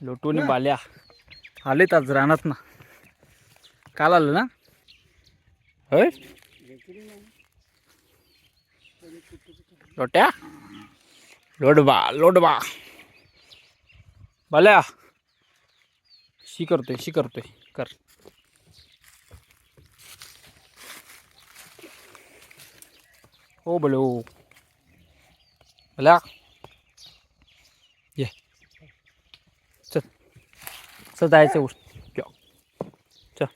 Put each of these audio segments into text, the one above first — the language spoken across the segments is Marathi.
लोटून बाल्या. आलेत आज रानात ना काल आलं ना? होय? लोट्या? लोटबा लोटबा. बाल्या. शी करतोय शी करतोय. कर. हो बोलो बोला ये चल चल जायचं उठ या चल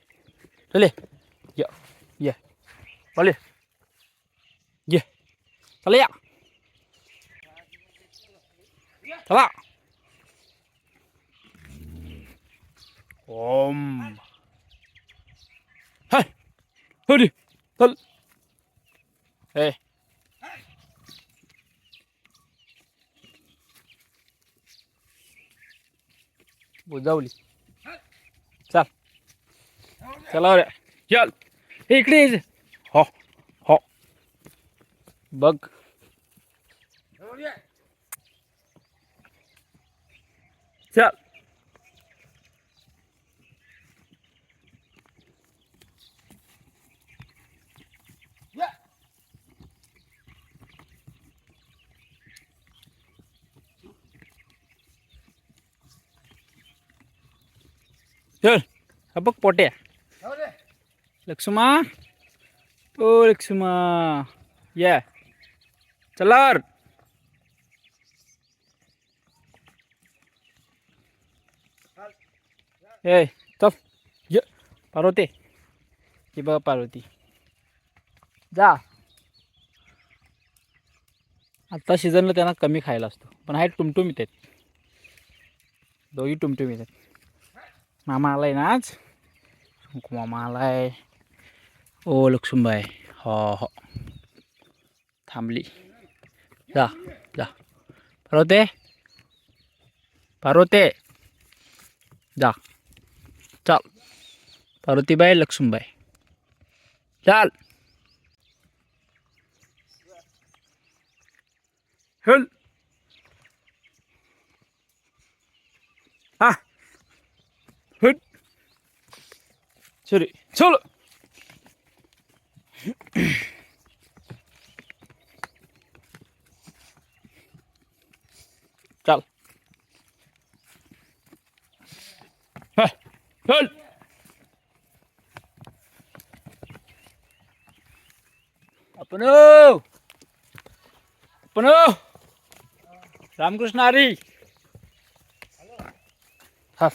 चल ये या ये बोले ये चला या चला ओम हाय हरी चल ए बुजावली चल चला रे. चल. इकडे यायचं हो. हो. बघ. चल. चल. हा बघ पोट्या. लक्ष्मा? ओ लक्ष्मा. या. चलार. ए चल ये पार्वती. हे बघ पार्वती. जा. आत्ता सीझनला त्यांना कमी खायला असतो. पण आहे टुमटुमीत आहेत दोघी टुमटुमीत आहेत मामा आलाय ना आज? शंकू मामा आलाय. ô lực xung mày họ họ tham lý 자, 자, 바로 때, 바로 때, 자, 자, 바로 뛰바이 럭순바이, 잘, 흘, 아, 흘, 저리, 저리. चल चल अपनो अपनो रामकृष्ण आरी हेलो हाँ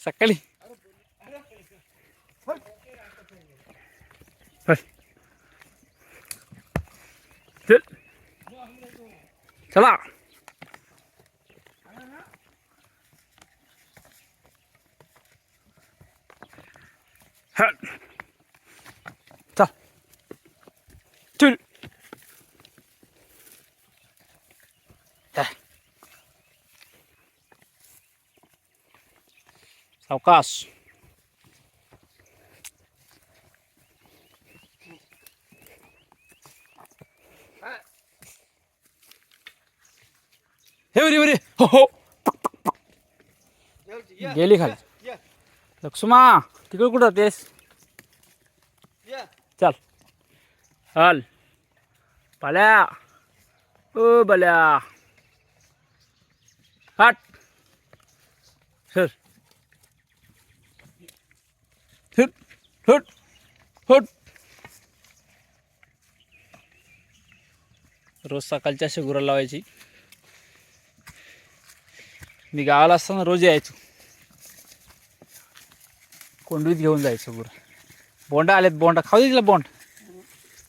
सकाळी होय. चल चला हा. सावकाश हे बरे बरे हो हो गेली खाली. लक्ष्मा तिकडे कुठं होतेस? चल. हल पाल्या. ओ बल्या. हट. सर हट हट हट रोज सकाळच्या शेगुरा लावायची. मी गावाला असताना रोज यायचो. कोंडवीत घेऊन जायचं गुरा. बोंडा आलेत बोंडा. खाऊ दे तिला बोंड.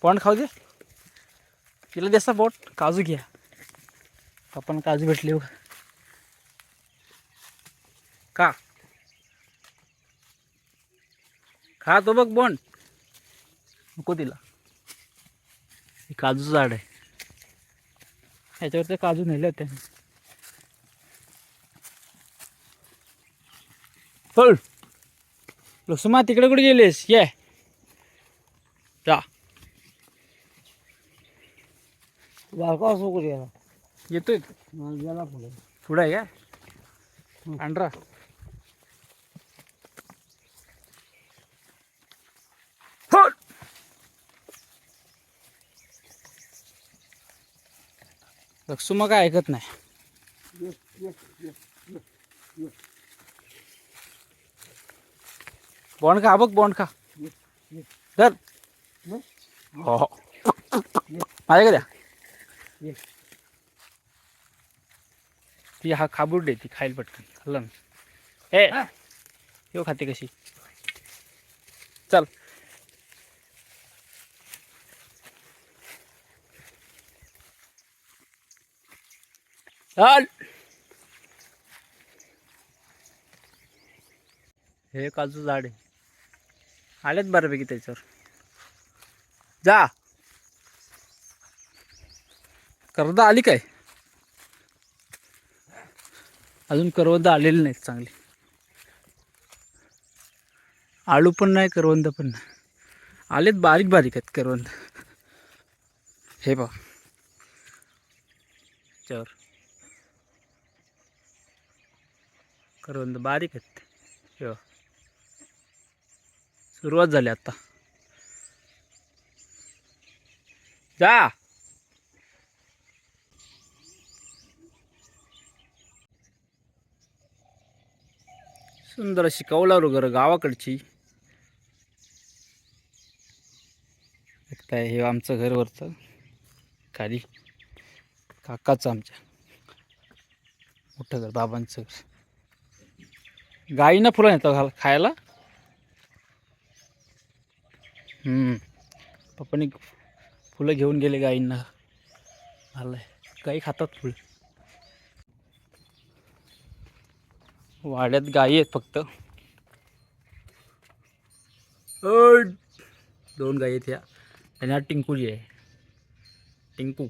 बोंड खाऊ दे. तिला देसा बोट काजू घ्या. आपण काजू भेटले हो. का? खा तो बघ बोंड. नको तिला. हे काजूचं झाड आहे. ह्याच्यावरती काजू नेले होते. फळ लसुमा तिकडे कुठे गेलेस? ये. येतोय. पुढे. पुढे आहे का? अंडरा लक्षू मग काय ऐकत नाही. बॉन्ड खा बघ बॉन्ड खा. धर. हो हो. माझ्याकडे द्या. ती हा खाबूड दे ती खाईल पटकन. खाल्लं ए येऊ खाते कशी? चल. चाल. हे काजू झाड आहे. आलेत बऱ्यापैकी त्याच्यावर. जा. करदा आली काय? अजून करवंद आलेली नाहीत चांगली. आळू पण नाही करवंद पण नाही. आलेत बारीक बारीक आहेत करवंद. हे बा त्यावर करवंद बारीक आहेत. हे सुरुवात झाली आता. जा. सुंदर अशी कौलारू घर गावाकडची. बघताय हे आमचं घर वरचं. खाली काकाचं आमच्या. मोठं घर बाबांचं घर. गाईंना फुलं येतं घाल खायला. पप्पानी फुलं घेऊन गेले गाईंना. आलंय. गाई खातात फुलं. वाड्यात गाई आहेत फक्त. दोन गाई आहेत ह्या. आणि हा आहे. टिंकू.